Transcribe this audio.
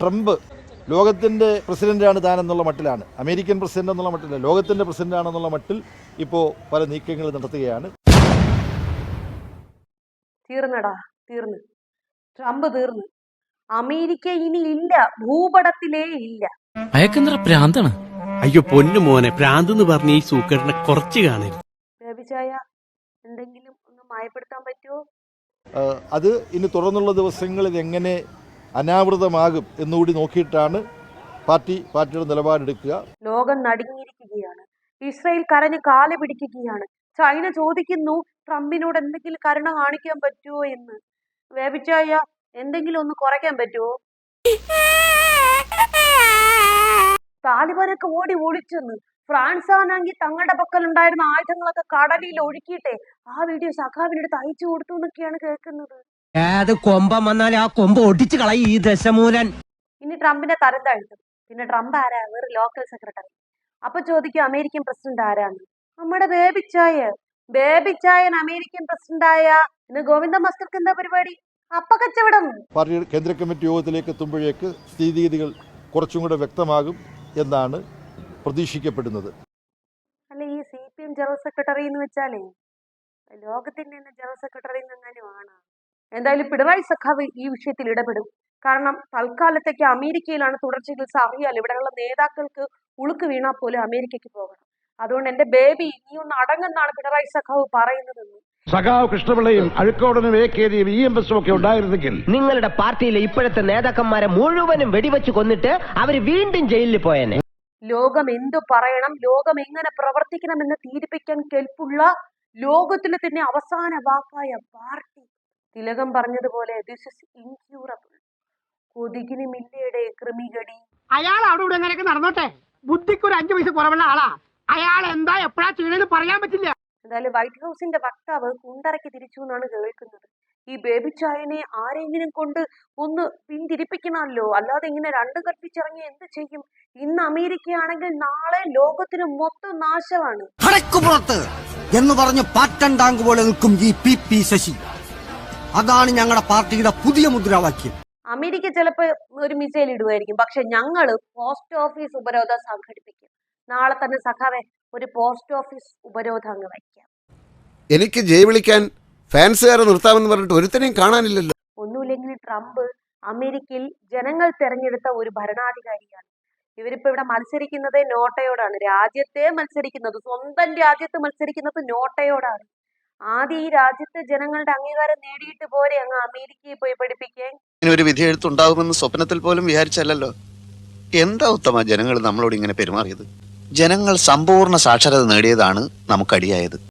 Trump ലോകത്തിന്റെ പ്രസിഡന്റാണ് താൻ എന്നുള്ള മട്ടിലാണ്. അമേരിക്കൻ പ്രസിഡന്റ് എന്നുള്ള മട്ടില്ല ലോകത്തിന്റെ പ്രസിഡന്റാണെന്നുള്ള മട്ടിൽ ഇപ്പോൾ പല നീക്കങ്ങൾ നടത്തുകയാണ്. തീർന്നടാ തീർന്ന്. ട്രംപ് തീർന്ന്. അമേരിക്ക ഇനി ഇല്ല ഭൂപടത്തിലേ ഇല്ല. അയക്കെന്തറ പ്രാന്താണ്? അയ്യോ പൊന്നു മോനെ ഭ്രാന്തെന്ന് പറഞ്ഞ ഈ സൂക്കറിനെ കുറച്ച് കാണരുത്. എന്തെങ്കിലും ഒന്ന് മയപ്പെടുത്താൻ പറ്റുമോ അത് ഇനി തുടർന്നുള്ള ദിവസങ്ങളിൽ എങ്ങനെ അനാവൃതമാകും എന്നുകൂടി നോക്കിയിട്ടാണ് പാർട്ടി പാർട്ടിയുടെ നിലപാടെടുക്കുക. ലോകം നടുങ്ങിയിരിക്കുകയാണ്. ഇസ്രയേൽ കരഞ്ഞ് കാൽ പിടിക്കുകയാണ്. ചൈന ചോദിക്കുന്നു ട്രംപിനോട് എന്തെങ്കിലും കരുണ കാണിക്കാൻ പറ്റുമോ എന്ന്. വേവിച്ചായ എന്തെങ്കിലും ഒന്ന് കുറയ്ക്കാൻ പറ്റുമോ താലിബാനൊക്കെ ഓടി ഒളിച്ചെന്ന്. ഫ്രാൻസ് ആണെങ്കിൽ തങ്ങളുടെ പക്കലുണ്ടായിരുന്ന ആയുധങ്ങളൊക്കെ കടലിൽ ഒഴുക്കിയിട്ടെ ആ വീഡിയോ സഖാവിനെടുത്ത് അയച്ചു കൊടുത്തു എന്നൊക്കെയാണ് കേൾക്കുന്നത്. ഏത് കൊമ്പം വന്നാൽ ആ കൊമ്പ് ഒടിച്ചു കളയും ഈ ദശമൂലൻ. ഇനി ട്രംപിന്റെ തരം താഴ്ത്തും. പിന്നെ ട്രംപ് ആരാ? വേറെ ലോക്കൽ സെക്രട്ടറി അപ്പൊ ചോദിക്കും അമേരിക്കൻ പ്രസിഡന്റ് ആരാണ് നമ്മുടെ ബേബിച്ചായ. ബേബിച്ചായൻ അമേരിക്കൻ പ്രസിഡന്റ് ആയ ഇന്ന് ഗോവിന്ദ മസ്കർക്ക് എന്താ പരിപാടി? അപ്പ കച്ചവടം. പാർട്ടി കേന്ദ്ര കമ്മിറ്റി യോഗത്തിലേക്ക് എത്തുമ്പോഴേക്ക് സ്ഥിതിഗതികൾ കുറച്ചും കൂടെ വ്യക്തമാകും എന്നാണ് പ്രതീക്ഷിക്കപ്പെടുന്നത്. അല്ല ഈ C P M general secretary എന്ന് വെച്ചാലേ ലോകത്തിന്റെ തന്നെ ജനറൽ സെക്രട്ടറി എന്നെങ്ങാനും ആണ്? എന്തായാലും പിണറായി സഖാവ് ഈ വിഷയത്തിൽ ഇടപെടും. കാരണം തൽക്കാലത്തേക്ക് അമേരിക്കയിലാണ് തുടർ ചികിത്സ. അറിയാൽ ഇവിടെയുള്ള നേതാക്കൾക്ക് ഉളുക്ക് വീണാൽ പോലും അമേരിക്കയ്ക്ക് പോകണം. അതുകൊണ്ട് എന്റെ ബേബി നീ ഒന്ന് അടങ്ങുന്നാണ് പിണറായി സഖാവ് പറയുന്നതെന്ന്. സഖാവ് കൃഷ്ണപിള്ളയും അഴുക്കോടനും എ കെ ജിയും ഇ എം എസും ഒക്കെ ഉണ്ടായിരുന്നെങ്കിൽ നിങ്ങളുടെ പാർട്ടിയിലെ ഇപ്പോഴത്തെ നേതാക്കന്മാരെ മുഴുവനും വെടിവെച്ച് കൊന്നിട്ട് അവർ വീണ്ടും ജയിലിൽ പോയേനെ. ലോകം എന്തു പറയണം? ലോകം എങ്ങനെ പ്രവർത്തിക്കണം എന്ന് തീരുപ്പിക്കാൻ കെൽപ്പുള്ള ലോകത്തിലെ തന്നെ അവസാന വാക്കായ പാർട്ടി. തിലകം പറഞ്ഞതുപോലെ ദിസ് ഇസ് ഇൻക്യൂറബിൾ കൊതുകിന് മില്ലയുടെ കൃമികടി. അയാൾ അവിടെ ഇവിടെ എങ്ങനെയൊക്കെ നടന്നോട്ടെ? ബുദ്ധിക്ക് ഒരു അഞ്ചു പൈസ കുറവുള്ള ആളാ. അയാൾ എന്താ എപ്പോഴാ ചെയ്യണെന്ന് പറയാൻ പറ്റില്ല. എന്തായാലും വൈറ്റ് ഹൗസിന്റെ വക്താവ് കുണ്ടറയ്ക്ക് തിരിച്ചു എന്നാണ് കേൾക്കുന്നത്. ഈ ബേബി ചായനെ ആരെങ്കിലും കൊണ്ട് ഒന്ന് പിന്തിരിപ്പിക്കണമല്ലോ? അല്ലാതെ ഇങ്ങനെ രണ്ടും കൽപ്പിച്ചിറങ്ങി എന്ത് ചെയ്യും? ഇന്ന് അമേരിക്കയാണെങ്കിൽ നാളെ ലോകത്തിന് മൊത്തം നാശമാണ്. എന്ന് പറഞ്ഞ് പാറ്റൻ ടാങ്ക് പോലെ നിൽക്കും ഈ പി പി ശശി. അതാണ് ഞങ്ങളുടെ പാർട്ടിയുടെ പുതിയ മുദ്രാവാക്യം. അമേരിക്ക ചിലപ്പോൾ ഒരു മിസൈൽ ഇടുമായിരിക്കും പക്ഷെ ഞങ്ങൾ പോസ്റ്റ് ഓഫീസ് ഉപരോധം സംഘടിപ്പിക്കും. നാളെ തന്നെ സഖാവെ ഒരു പോസ്റ്റ് ഓഫീസ് ഉപരോധം അങ്ങ് വയ്ക്കാം. എനിക്ക് ജയ് വിളിക്കാൻ ഫാൻസുകാരെ നിർത്താമെന്ന് പറഞ്ഞിട്ട് ഒരുത്തനെയും കാണാനില്ലല്ലോ. ഒന്നുമില്ലെങ്കിൽ ട്രംപ് അമേരിക്കയിൽ ജനങ്ങൾ തെരഞ്ഞെടുത്ത ഒരു ഭരണാധികാരിയാണ്. ഇവരിപ്പോ ഇവിടെ മത്സരിക്കുന്നത് നോട്ടയോടാണ്. രാജ്യത്തെ മത്സരിക്കുന്നത് സ്വന്തം രാജ്യത്ത് മത്സരിക്കുന്നത് നോട്ടയോടാണ്. ആദ്യം ഈ രാജ്യത്തെ ജനങ്ങളുടെ അംഗീകാരം നേടിയിട്ട് പോരെ അങ്ങ് അമേരിക്കയിൽ പോയി പഠിപ്പിക്കേ. ഒരു വിധി എഴുത്തുണ്ടാകുമെന്ന് സ്വപ്നത്തിൽ പോലും വിചാരിച്ചല്ലോ എന്താ ഉത്തമ ജനങ്ങൾ നമ്മളോട് ഇങ്ങനെ പെരുമാറിയത്? ജനങ്ങൾ സമ്പൂർണ സാക്ഷരത നേടിയതാണ് നമുക്കടിയായത്.